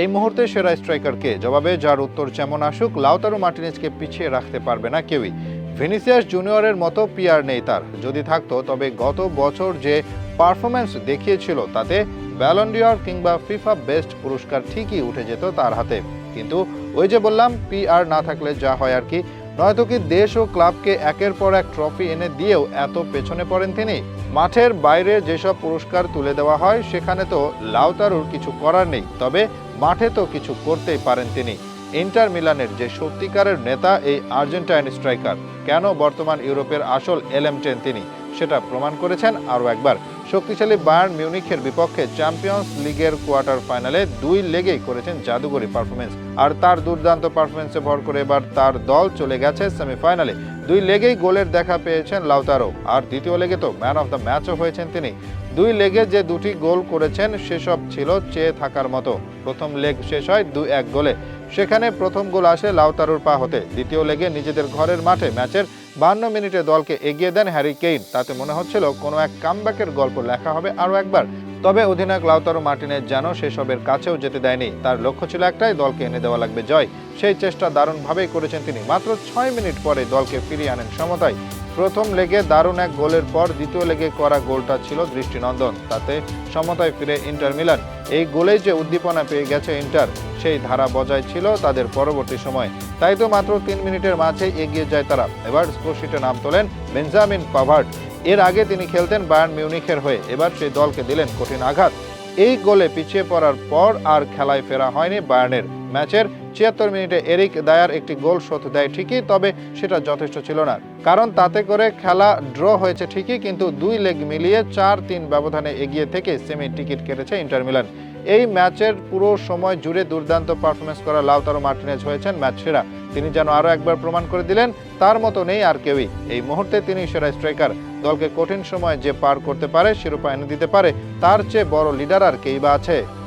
এই মুহূর্তে সেরা স্ট্রাইকারকে জবাবে, যার উত্তর যেমন আসুক, লাউতারো মার্টিনেজকে পিছিয়ে রাখতে পারবে না কেউই। ভিনিসিয়াস জুনিয়রের মতো পিয়ার নেই তার। যদি থাকতো, তবে গত বছর যে পারফরম্যান্স দেখিয়েছিল, তাতে ব্যালন্ডিয়র কিংবা ফিফা বেস্ট পুরস্কার ঠিকই উঠে যেত তার হাতে। কিন্তু ওই যে বললাম, পিআর না থাকলে যা হয় আর কি নয়তো কি দেশ ও ক্লাবকে একের পর এক ট্রফি এনে দিয়েও এত পেছনে পড়েন তিনি? মাঠের বাইরে যেসব পুরস্কার তুলে দেওয়া হয়, সেখানে তো লাউতারুর কিছু করার নেই। তবে মাঠে তো কিছু করতেই পারেন তিনি। ইন্টার মিলানের যে সত্যিকারের নেতা, এই আর্জেন্টাইন স্ট্রাইকার, কেন বর্তমান ইউরোপের আসল এলএম টেন তিনি? সেটা প্রমাণ করেছেন আরও একবার। শক্তিশালী বায়ার্ন মিউনিখের বিপক্ষে চ্যাম্পিয়ন্স লিগের কোয়ার্টার ফাইনালে দুই লেগেই করেছেন জাদুঘরী পারফরমেন্স আর তার দুর্দান্ত পারফরমেন্সে ভর করে এবার তার দল চলে গেছে সেমিফাইনালে। দুই লেগেই গোলের দেখা পেয়েছেন লাউতারো। আর দ্বিতীয় লেগে তো ম্যান অফ দ্য ম্যাচও হয়েছেন তিনি। দুই লেগে যে দুটি গোল করেছেন, সেসব ছিল চেয়ে থাকার মতো। প্রথম লেগ শেষ হয় দুই এক গোলে। সেখানে প্রথম গোল আসে লাউতারুর পা হতে। দ্বিতীয় লেগে নিজেদের ঘরের মাঠে ম্যাচের বান্ন মিনিটে দলকে এগিয়ে দেন হ্যারি কেইন। তাতে মনে হচ্ছিল কোনো এক কামব্যাকের গল্প লেখা হবে আরও একবার। তবে অধিনায়ক লাউতারো মার্টিনের যেন সেসবের কাছেও যেতে দেয়নি। তার লক্ষ্য ছিল একটাই, দলকে এনে দেওয়া লাগবে জয়। সেই চেষ্টা দারুণভাবেই করেছেন তিনি। মাত্র ছয় মিনিট পরে দলকে ফিরিয়ে আনেন সমতায়। প্রথম লেগে দারুণ এক গোলের পর দ্বিতীয় লেগে করা গোলটা ছিল দৃষ্টিনন্দন। তাতে সমতায় ফিরে ইন্টার মিলান। এই গোলেই যে উদ্দীপনা পেয়ে গেছে ইন্টার, সেই ধারা বজায় ছিল তাদের পরবর্তী সময়। তাই তো মাত্র তিন মিনিটের মাঝেই এগিয়ে যায় তারা। এবার স্কোরশিটে নাম তোলেন বেঞ্জামিন পাভার্ট এর আগে তিনি খেলতেন বায়ার্ন মিউনিখের হয়ে। এবার সেই দলকে দিলেন কঠিন আঘাত। এই গোলে পিছিয়ে পড়ার পর আর খেলায় ফেরা হয়নি বায়ার্নের। ম্যাচের ছিয়াত্তর মিনিটে এরিক দায়ার একটি গোল শোধ দেয় ঠিকই, তবে সেটা যথেষ্ট ছিল না। কারণ তাতে করে খেলা ড্র হয়েছে ঠিকই, কিন্তু দুই লেগ মিলিয়ে চার তিন ব্যবধানে এগিয়ে থেকে সেমি টিকিট কেটেছে ইন্টার মিলান। এই ম্যাচের পুরো সময় জুড়ে দুর্দান্ত পারফরমেন্স করা লাউতারো মার্টিনেজ হয়েছেন ম্যাচ সেরা। তিনি যেন আরও একবার প্রমাণ করে দিলেন, তার মতো নেই আর কেউই। এই মুহূর্তে তিনি সেরা স্ট্রাইকার। দলকে কঠিন সময় যে পার করতে পারে, শিরোপা এনে দিতে পারে, তার চেয়ে বড় লিডার আর কেই বা আছে?